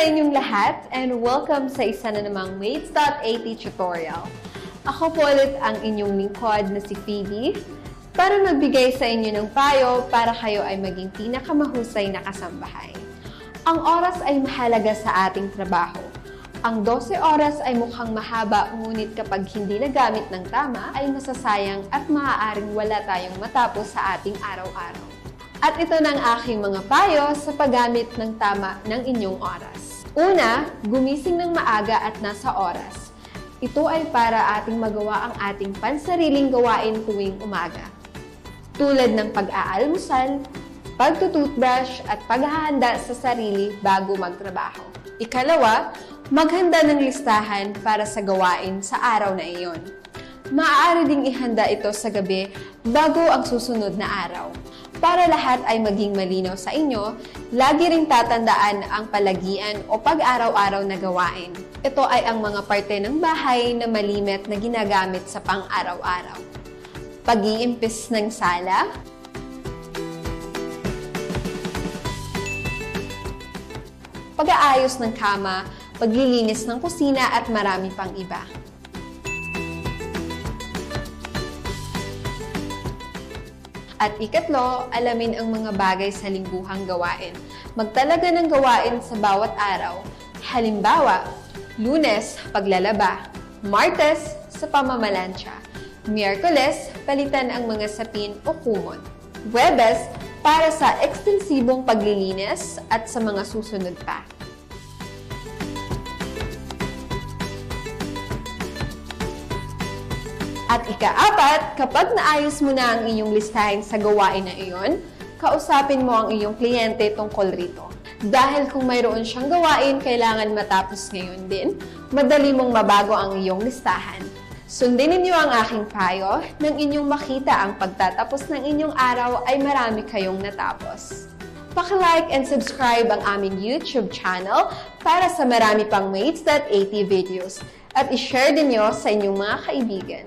inyong lahat and welcome sa isa na namang Mates.at tutorial. Ako po ulit ang inyong lingkod na si Phoebe para magbigay sa inyo ng payo para kayo ay maging pinakamahusay na kasambahay. Ang oras ay mahalaga sa ating trabaho. Ang 12 oras ay mukhang mahaba ngunit kapag hindi nagamit ng tama ay masasayang at maaaring wala tayong matapos sa ating araw-araw. At ito ng aking mga payo sa paggamit ng tama ng inyong oras. Una, gumising ng maaga at nasa oras. Ito ay para ating magawa ang ating pansariling gawain tuwing umaga. Tulad ng pag-aalmusal, pagtututbrush at paghahanda sa sarili bago magtrabaho. Ikalawa, maghanda ng listahan para sa gawain sa araw na iyon. Maaari ding ihanda ito sa gabi bago ang susunod na araw. Para lahat ay maging malinaw sa inyo, lagi ring tatandaan ang palagian o pag-araw-araw na gawain. Ito ay ang mga parte ng bahay na malimit na ginagamit sa pang-araw-araw. Pag-iimpis ng sala, pag-aayos ng kama, paglilinis ng kusina at marami pang iba. At ikatlo, alamin ang mga bagay sa lingguhang gawain. Magtalaga ng gawain sa bawat araw. Halimbawa, Lunes, paglalaba. Martes, sa pamamalansya. Miyerkules, palitan ang mga sapin o kumot. Webes, para sa ekstensibong paglilinis at sa mga susunod pa. At ikaapat, kapag naayos mo na ang iyong listahin sa gawain na iyon, kausapin mo ang iyong kliyente tungkol rito. Dahil kung mayroon siyang gawain kailangan matapos ngayon din, madali mong mabago ang iyong listahan. Sundin ninyo ang aking payo nang inyong makita ang pagtatapos ng inyong araw ay marami kayong natapos. Paki-like and subscribe ang aming YouTube channel para sa marami pang Mates.at videos at i-share din nyo sa inyong mga kaibigan.